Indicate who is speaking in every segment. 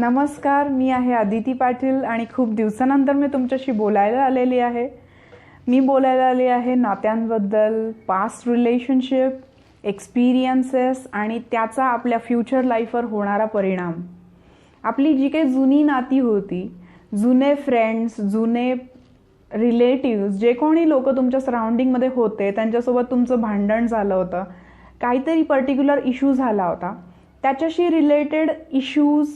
Speaker 1: नमस्कार मी आहे अदिती पाटील आणि खूप दिवसानंतर मी तुमच्याशी बोलायला आलेली आहे. मी बोलायला आली आहे नात्यांबद्दल पास्ट रिलेशनशिप एक्सपिरियन्सेस आणि त्याचा आपल्या फ्युचर लाईफवर होणारा परिणाम. आपली जी काही जुनी नाती होती जुने फ्रेंड्स जुने रिलेटिव्ज जे कोणी लोक तुमच्या सराउंडिंगमध्ये होते त्यांच्यासोबत तुमचं भांडण झालं होतं काहीतरी पर्टिक्युलर इश्यू झाला होता. त्याच्याशी रिलेटेड इश्यूज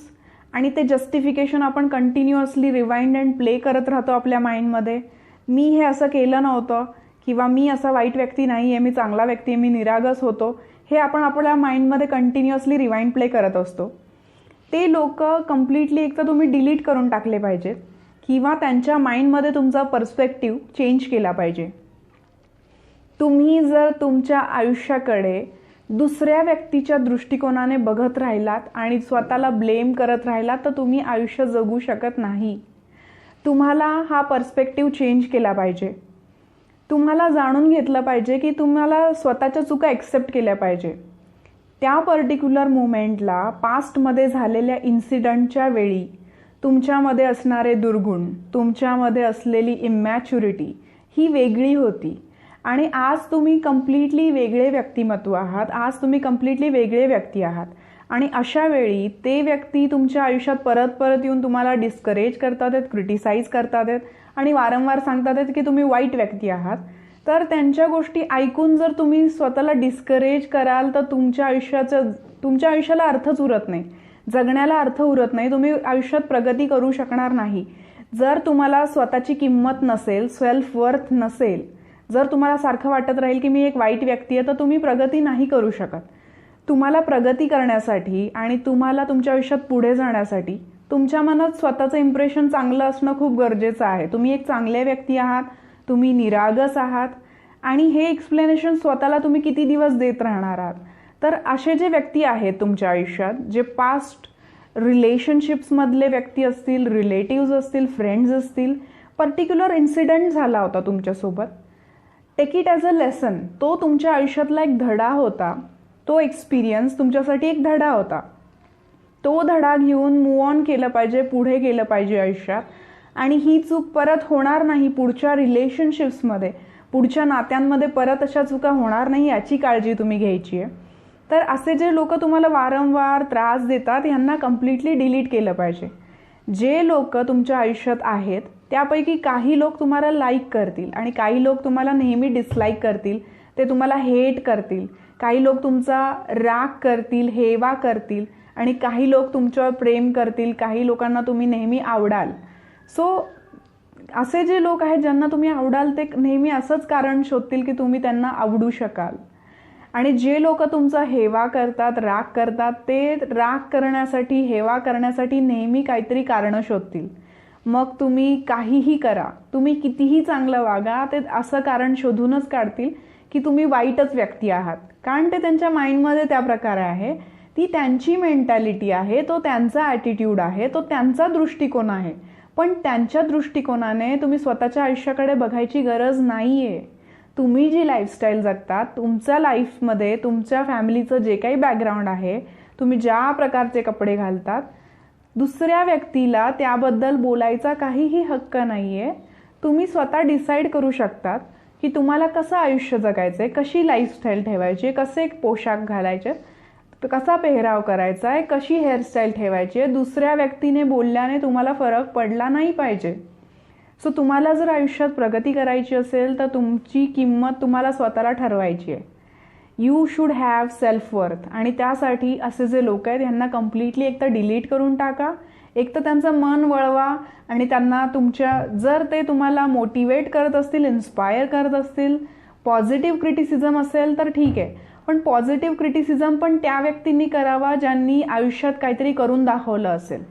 Speaker 1: आणि ते जस्टिफिकेशन आपण कंटिन्युअसली रिवाइंड अँड प्ले करत राहतो आपल्या माइंडमध्ये मी हे असं केलं नव्हतं किंवा मी असा वाईट व्यक्ती नाही आहे मी चांगला व्यक्ती आहे मी निरागस होतो हे आपण आपल्या माइंडमध्ये कंटिन्युअसली रिवाइंड प्ले करत असतो. ते लोक कम्प्लिटली एक तर तुम्ही डिलीट करून टाकले पाहिजेत किंवा त्यांच्या माइंडमध्ये तुमचा पर्स्पेक्टिव्ह चेंज केला पाहिजे. तुम्ही जर तुमच्या आयुष्याकडे दुसऱ्या व्यक्तीच्या दृष्टिकोनाने बघत राहिलात आणि स्वतःला ब्लेम करत राहिलात तर तुम्ही आयुष्य जगू शकत नाही. तुम्हाला हा पर्स्पेक्टिव्ह चेंज केला पाहिजे. तुम्हाला जाणून घेतलं पाहिजे की तुम्हाला स्वतःच्या चुका एक्सेप्ट केल्या पाहिजे. त्या पर्टिक्युलर मुमेंटला पास्टमध्ये झालेल्या इन्सिडंटच्या वेळी तुमच्यामध्ये असणारे दुर्गुण तुमच्यामध्ये असलेली इमॅच्युरिटी ही वेगळी होती. आणि आज तुम्ही कम्प्लिटली वेगळे व्यक्तिमत्व आहात. आज तुम्ही कम्प्लिटली वेगळे व्यक्ती आहात. आणि अशा वेळी ते व्यक्ती तुमच्या आयुष्यात परत परत येऊन तुम्हाला डिस्करेज करतात आहेत क्रिटिसाइज करतात आहेत आणि वारंवार सांगतात आहेत की तुम्ही वाईट व्यक्ती आहात. तर त्यांच्या गोष्टी ऐकून जर तुम्ही स्वतःला डिस्करेज कराल तर तुमच्या आयुष्याचं तुमच्या आयुष्याला अर्थच उरत नाही. जगण्याला अर्थ उरत नाही. तुम्ही आयुष्यात प्रगती करू शकणार नाही. जर तुम्हाला स्वतःची किंमत नसेल सेल्फ वर्थ नसेल जर तुम्हाला सारखं वाटत राहील की मी एक वाईट व्यक्ती आहे तर तुम्ही प्रगती नाही करू शकत. तुम्हाला प्रगती करण्यासाठी आणि तुम्हाला तुमच्या आयुष्यात पुढे जाण्यासाठी तुमच्या मनात स्वतःचं इम्प्रेशन चांगलं असणं खूप गरजेचं आहे. तुम्ही एक चांगले व्यक्ती आहात तुम्ही निरागस आहात आणि हे एक्सप्लेनेशन स्वतःला तुम्ही किती दिवस देत राहणार आहात. तर असे जे व्यक्ती आहेत तुमच्या आयुष्यात जे पास्ट रिलेशनशिप्समधले व्यक्ती असतील रिलेटिव्ज असतील फ्रेंड्स असतील पर्टिक्युलर इन्सिडेंट झाला होता तुमच्यासोबत. Take it as a lesson. तो तुमच्या आयुष्यातला एक धडा होता. तो एक्सपिरियन्स तुमच्यासाठी एक धडा होता. तो धडा घेऊन मूव ऑन केलं पाहिजे पुढे गेलं पाहिजे आयुष्यात. आणि ही चूक परत होणार नाही पुढच्या रिलेशनशिप्समध्ये पुढच्या नात्यांमध्ये परत अशा चुका होणार नाही याची काळजी तुम्ही घ्यायची आहे. तर असे जे लोक तुम्हाला वारंवार त्रास देतात यांना कम्प्लिटली डिलीट केलं पाहिजे. जे लोक तुमच्या आयुष्यात आहेत त्यापैकी काही लोक तुम्हाला लाईक करतील आणि काही लोक तुम्हाला नेहमी डिसलाईक करतील ते तुम्हाला हेट करतील. काही लोक तुमचा राग करतील हेवा करतील आणि काही लोक तुमच्यावर प्रेम करतील काही लोकांना तुम्ही नेहमी आवडाल. सो असे जे लोक आहेत ज्यांना तुम्ही आवडाल ते नेहमी असंच कारण शोधतील की तुम्ही त्यांना आवडू शकाल. आणि जे लोक तुमचा हेवा करतात राग करतात ते राग करण्यासाठी हेवा करण्यासाठी नेहमी काहीतरी कारणं शोधतील. मग तुम्ही काहीही करा. तुम्ही कितीही चांगलं वागा ते असं कारण शोधूनच काढतील की तुम्ही वाईटच व्यक्ती आहात. कारण ते त्यांच्या माइंडमध्ये त्या प्रकारे आहे. ती त्यांची मेंटॅलिटी आहे तो त्यांचा ॲटिट्यूड आहे तो त्यांचा दृष्टिकोन आहे. पण त्यांच्या दृष्टिकोनाने तुम्ही स्वतःच्या आयुष्याकडे बघायची गरज नाही आहे तुम्ही जी लाईफस्टाईल जगता तुमच्या लाईफमध्ये तुमच्या फॅमिलीचं जे काही बॅकग्राऊंड आहे तुम्ही ज्या प्रकारचे कपडे घालतात दुसऱ्या व्यक्तीला त्याबद्दल बोलायचा काहीही हक्क नाही आहे तुम्ही स्वतः डिसाईड करू शकतात की तुम्हाला कसं आयुष्य जगायचं आहे कशी लाईफस्टाईल ठेवायची कसे पोशाख घालायचे कसा पेहराव करायचा आहे कशी हेअरस्टाईल ठेवायची आहे दुसऱ्या व्यक्तीने बोलल्याने तुम्हाला फरक पडला नाही पाहिजे. सो तुम्हाला जर आयुष्यात प्रगती करायची असेल तर तुमची किंमत तुम्हाला स्वतःला ठरवायची आहे. You should have self worth आणि त्यासाठी असे जे लोक आहेत यांना कम्प्लिटली एक तर डिलीट करून टाका एक तर त्यांचं मन वळवा आणि त्यांना तुमच्या जर ते तुम्हाला मोटिवेट करत असतील इन्स्पायर करत असतील पॉझिटिव्ह क्रिटिसिझम असेल तर ठीक आहे. पण पॉझिटिव्ह क्रिटिसिझम पण त्या व्यक्तींनी करावा ज्यांनी आयुष्यात काहीतरी करून दाखवलं असेल.